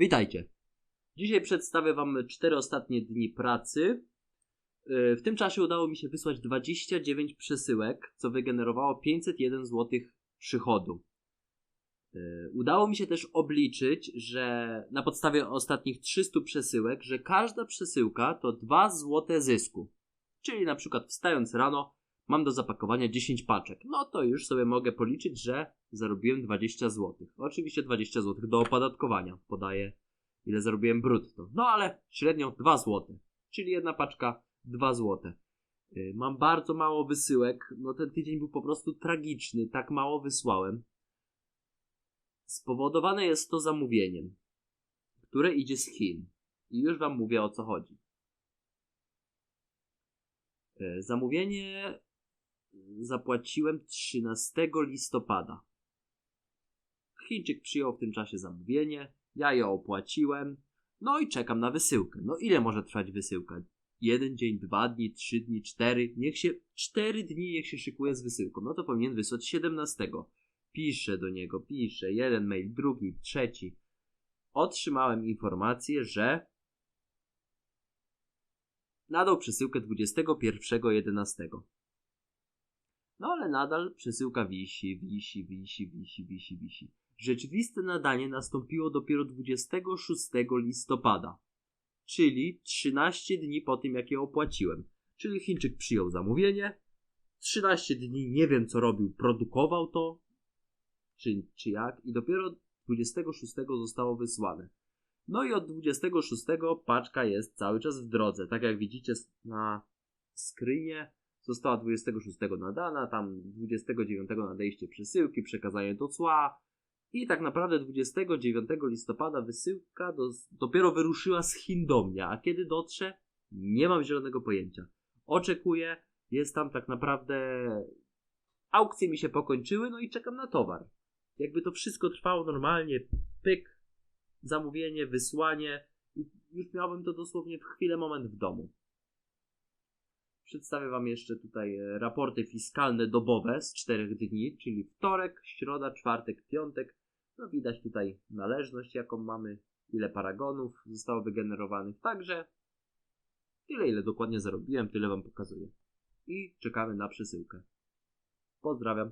Witajcie. Dzisiaj przedstawię Wam cztery ostatnie dni pracy. Yy, W tym czasie udało mi się wysłać 29 przesyłek, co wygenerowało 501 zł przychodu. Yy, Udało mi się też obliczyć, że na podstawie ostatnich 300 przesyłek, że każda przesyłka to 2 zł zysku. Czyli na przykład wstając rano mam do zapakowania 10 paczek. No to już sobie mogę policzyć, że zarobiłem 20 zł. Oczywiście 20 zł do opodatkowania. Podaję ile zarobiłem brutto. No ale średnio 2 zł. Czyli jedna paczka 2 zł. Yy, Mam bardzo mało wysyłek. No ten tydzień był po prostu tragiczny. Tak mało wysłałem. Spowodowane jest to zamówieniem, które idzie z Chin. I już Wam mówię o co chodzi. E, Zamówienie zapłaciłem 13 listopada. Chińczyk przyjął w tym czasie zamówienie, ja je opłaciłem, no i czekam na wysyłkę. No ile może trwać wysyłka? Jeden dzień, dwa dni, trzy dni, cztery. Niech się, cztery dni niech się szykuje z wysyłką. No to powinien wysłać 17. Piszę do niego, piszę, jeden mail, drugi, trzeci. Otrzymałem informację, że nadał przesyłkę 21.11. No ale nadal przesyłka wisi, wisi, wisi, wisi, wisi, wisi. Rzeczywiste nadanie nastąpiło dopiero 26 listopada, czyli 13 dni po tym, jak je opłaciłem. Czyli Chińczyk przyjął zamówienie, 13 dni nie wiem co robił, produkował to, czy, czy jak, i dopiero 26 zostało wysłane. No i od 26 paczka jest cały czas w drodze. Tak jak widzicie na screenie, została 26 nadana, tam 29 nadejście przesyłki, przekazanie do cła i tak naprawdę 29 listopada wysyłka do, dopiero wyruszyła z Chin do mnie, a kiedy dotrze, nie mam zielonego pojęcia. Oczekuję, jest tam tak naprawdę aukcje mi się pokończyły, no i czekam na towar. Jakby to wszystko trwało normalnie, pyk, zamówienie, wysłanie już miałbym to dosłownie w chwilę moment w domu. Przedstawię Wam jeszcze tutaj e, raporty fiskalne dobowe z czterech dni, czyli wtorek, środa, czwartek, piątek. No widać tutaj należność, jaką mamy, ile paragonów zostało wygenerowanych. Także tyle, ile dokładnie zarobiłem, tyle Wam pokazuję. I czekamy na przesyłkę. Pozdrawiam.